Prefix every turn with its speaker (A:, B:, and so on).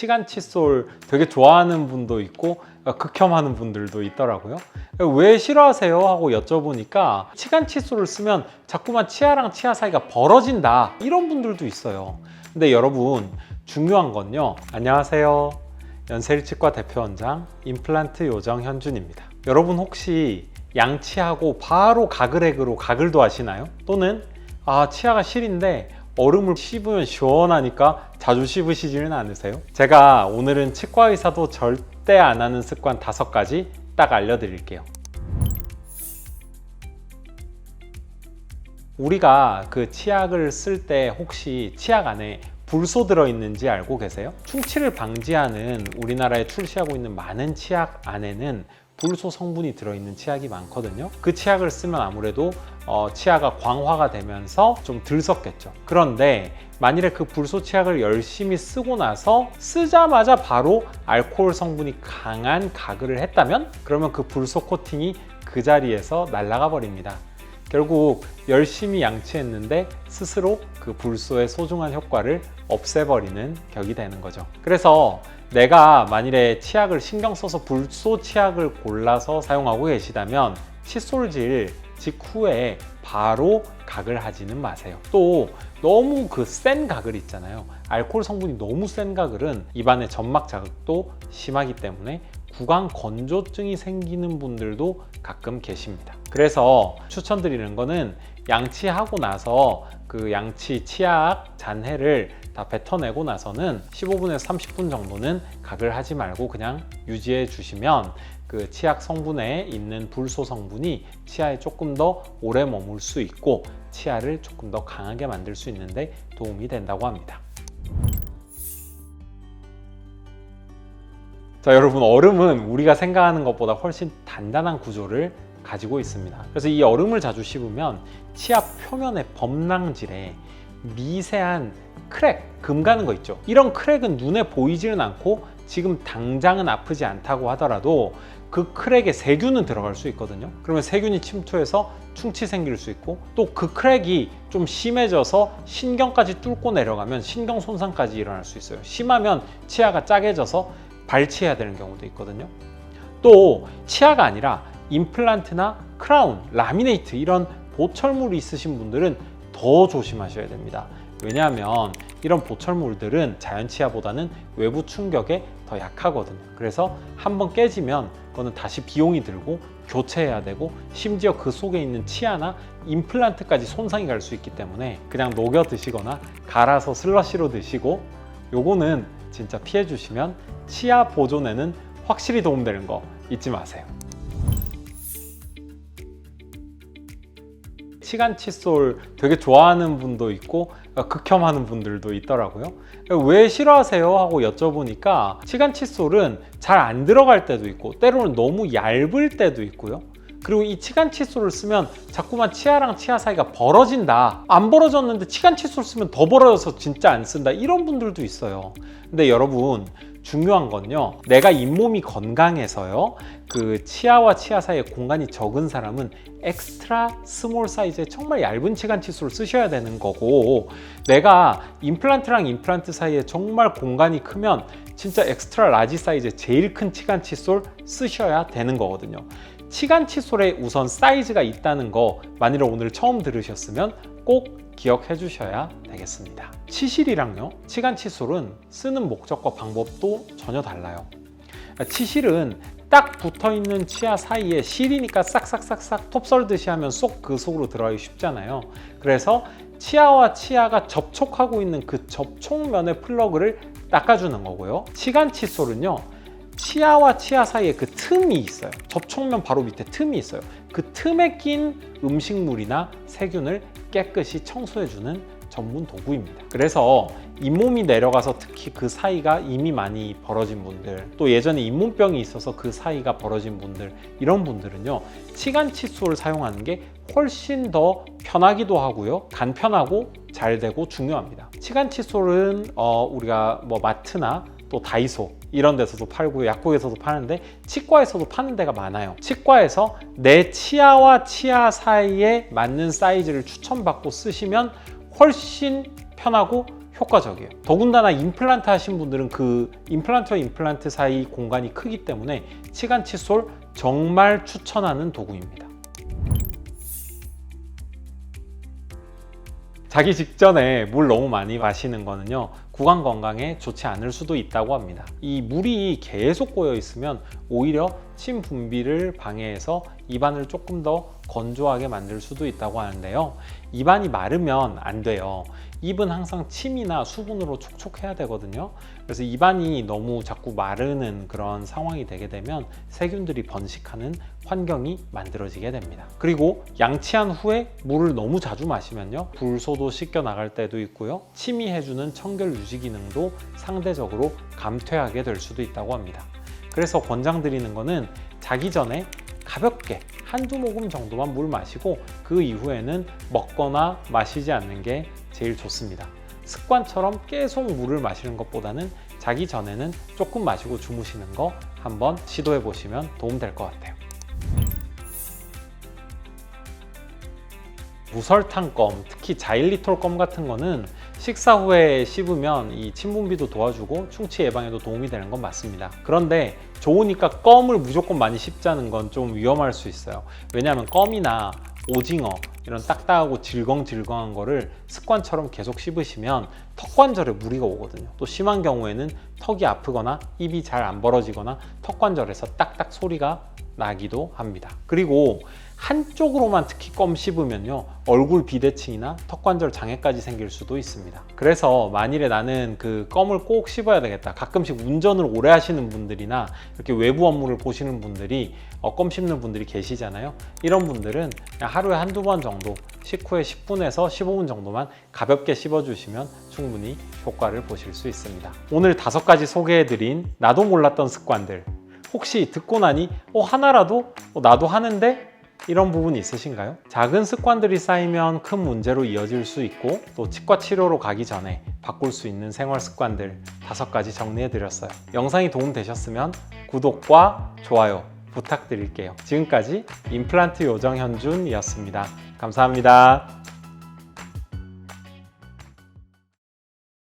A: 치간 칫솔 되게 좋아하는 분도 있고 어, 극혐하는 분들도 있더라고요. 왜 싫어하세요? 하고 여쭤보니까 치간 칫솔을 쓰면 자꾸만 치아랑 치아 사이가 벌어진다 이런 분들도 있어요. 근데 여러분 중요한 건요. 안녕하세요. 연세일치과 대표원장 임플란트 요정 현준입니다. 여러분 혹시 양치하고 바로 가글액으로 가글도 하시나요? 또는 아 치아가 실인데 얼음을 씹으면 시원하니까 자주 씹으시지는 않으세요? 제가 오늘은 치과 의사도 절대 안 하는 습관 다섯 가지 딱 알려드릴게요. 우리가 그 치약을 쓸 때 혹시 치약 안에 불소 들어있는지 알고 계세요? 충치를 방지하는 우리나라에 출시하고 있는 많은 치약 안에는 불소 성분이 들어있는 치약이 많거든요. 그 치약을 쓰면 아무래도 어, 치아가 광화가 되면서 좀 들썩겠죠. 그런데 만일에 그 불소 치약을 열심히 쓰고 나서 쓰자마자 바로 알코올 성분이 강한 가글을 했다면 그러면 그 불소 코팅이 그 자리에서 날아가 버립니다. 결국 열심히 양치했는데 스스로 그 불소의 소중한 효과를 없애버리는 격이 되는 거죠. 그래서 내가 만일에 치약을 신경 써서 불소 치약을 골라서 사용하고 계시다면 칫솔질 직후에 바로 각을 하지는 마세요. 또 너무 그센 각을 있잖아요. 알코올 성분이 너무 센 각을은 입안의 점막 자극도 심하기 때문에 구강 건조증이 생기는 분들도 가끔 계십니다. 그래서 추천드리는 거는 양치하고 나서 그 양치 치약 잔해를 다 뱉어내고 나서는 15분에서 30분 정도는 각을 하지 말고 그냥 유지해 주시면 그 치약 성분에 있는 불소 성분이 치아에 조금 더 오래 머물 수 있고 치아를 조금 더 강하게 만들 수 있는데 도움이 된다고 합니다. 자, 여러분 얼음은 우리가 생각하는 것보다 훨씬 단단한 구조를 가지고 있습니다. 그래서 이 얼음을 자주 씹으면 치아 표면의 범랑질에 미세한 크랙, 금 가는 거 있죠. 이런 크랙은 눈에 보이지는 않고 지금 당장은 아프지 않다고 하더라도 그 크랙에 세균은 들어갈 수 있거든요. 그러면 세균이 침투해서 충치 생길 수 있고 또 그 크랙이 좀 심해져서 신경까지 뚫고 내려가면 신경 손상까지 일어날 수 있어요. 심하면 치아가 짜개져서 발치해야 되는 경우도 있거든요. 또 치아가 아니라 임플란트나 크라운, 라미네이트 이런 보철물이 있으신 분들은 더 조심하셔야 됩니다. 왜냐하면 이런 보철물들은 자연 치아보다는 외부 충격에 더 약하거든요. 그래서 한번 깨지면 그거는 다시 비용이 들고 교체해야 되고 심지어 그 속에 있는 치아나 임플란트까지 손상이 갈 수 있기 때문에 그냥 녹여 드시거나 갈아서 슬러시로 드시고 요거는 진짜 피해 주시면 치아 보존에는 확실히 도움되는 거 잊지 마세요. 치간 칫솔 되게 좋아하는 분도 있고 어, 극혐하는 분들도 있더라고요. 왜 싫어하세요? 하고 여쭤보니까 치간 칫솔은 잘 안 들어갈 때도 있고 때로는 너무 얇을 때도 있고요. 그리고 이 치간 칫솔을 쓰면 자꾸만 치아랑 치아 사이가 벌어진다. 안 벌어졌는데 치간 칫솔 쓰면 더 벌어져서 진짜 안 쓴다. 이런 분들도 있어요. 근데 여러분 중요한 건요. 내가 잇몸이 건강해서요. 그 치아와 치아 사이에 공간이 적은 사람은 엑스트라 스몰 사이즈의 정말 얇은 치간 칫솔을 쓰셔야 되는 거고 내가 임플란트랑 임플란트 사이에 정말 공간이 크면 진짜 엑스트라 라지 사이즈의 제일 큰 치간 칫솔 쓰셔야 되는 거거든요. 치간 칫솔에 우선 사이즈가 있다는 거 만일 오늘 처음 들으셨으면 꼭 기억해 주셔야 되겠습니다. 치실이랑요, 치간 칫솔은 쓰는 목적과 방법도 전혀 달라요. 치실은 딱 붙어 있는 치아 사이에 실이니까 싹싹싹싹 톱 썰듯이 하면 쏙 그 속으로 들어가기 쉽잖아요. 그래서 치아와 치아가 접촉하고 있는 그 접촉면의 플러그를 닦아주는 거고요. 치간 칫솔은요. 치아와 치아 사이에 그 틈이 있어요. 접촉면 바로 밑에 틈이 있어요. 그 틈에 낀 음식물이나 세균을 깨끗이 청소해주는 전문 도구입니다. 그래서 잇몸이 내려가서 특히 그 사이가 이미 많이 벌어진 분들, 또 예전에 잇몸병이 있어서 그 사이가 벌어진 분들, 이런 분들은요, 치간 칫솔을 사용하는 게 훨씬 더 편하기도 하고요, 간편하고 잘 되고 중요합니다. 치간 칫솔은 어, 우리가 뭐 마트나 또 다이소 이런 데서도 팔고 약국에서도 파는데 치과에서도 파는 데가 많아요. 치과에서 내 치아와 치아 사이에 맞는 사이즈를 추천받고 쓰시면 훨씬 편하고 효과적이에요. 더군다나 임플란트 하신 분들은 그 임플란트와 임플란트 사이 공간이 크기 때문에 치간 칫솔 정말 추천하는 도구입니다. 자기 직전에 물 너무 많이 마시는 거는요 구강 건강에 좋지 않을 수도 있다고 합니다. 이 물이 계속 고여 있으면 오히려 침 분비를 방해해서 입안을 조금 더 건조하게 만들 수도 있다고 하는데요. 입안이 마르면 안 돼요. 입은 항상 침이나 수분으로 촉촉해야 되거든요. 그래서 입안이 너무 자꾸 마르는 그런 상황이 되게 되면 세균들이 번식하는 환경이 만들어지게 됩니다. 그리고 양치한 후에 물을 너무 자주 마시면요. 불소도 씻겨 나갈 때도 있고요. 침이 해주는 청결 유지 기능도 상대적으로 감퇴하게 될 수도 있다고 합니다. 그래서 권장드리는 거는 자기 전에 가볍게 한두 모금 정도만 물 마시고 그 이후에는 먹거나 마시지 않는 게 제일 좋습니다. 습관처럼 계속 물을 마시는 것보다는 자기 전에는 조금 마시고 주무시는 거 한번 시도해 보시면 도움 될 것 같아요. 무설탕 껌, 특히 자일리톨 껌 같은 거는 식사 후에 씹으면 이 침분비도 도와주고 충치 예방에도 도움이 되는 건 맞습니다. 그런데 좋으니까 껌을 무조건 많이 씹자는 건 좀 위험할 수 있어요. 왜냐하면 껌이나 오징어 이런 딱딱하고 질겅질겅한 거를 습관처럼 계속 씹으시면 턱 관절에 무리가 오거든요. 또 심한 경우에는 턱이 아프거나 입이 잘 안 벌어지거나 턱 관절에서 딱딱 소리가 나기도 합니다. 그리고 한쪽으로만 특히 껌 씹으면요 얼굴 비대칭이나 턱관절 장애까지 생길 수도 있습니다. 그래서 만일에 나는 그 껌을 꼭 씹어야 되겠다 가끔씩 운전을 오래 하시는 분들이나 이렇게 외부 업무를 보시는 분들이 어, 껌 씹는 분들이 계시잖아요. 이런 분들은 하루에 한두 번 정도 식후에 10분에서 15분 정도만 가볍게 씹어주시면 충분히 효과를 보실 수 있습니다. 오늘 다섯 가지 소개해드린 나도 몰랐던 습관들 혹시 듣고 나니 어 하나라도 어, 나도 하는데 이런 부분이 있으신가요? 작은 습관들이 쌓이면 큰 문제로 이어질 수 있고 또 치과 치료로 가기 전에 바꿀 수 있는 생활 습관들 다섯 가지 정리해 드렸어요. 영상이 도움 되셨으면 구독과 좋아요 부탁드릴게요. 지금까지 임플란트 요정 현준이었습니다. 감사합니다.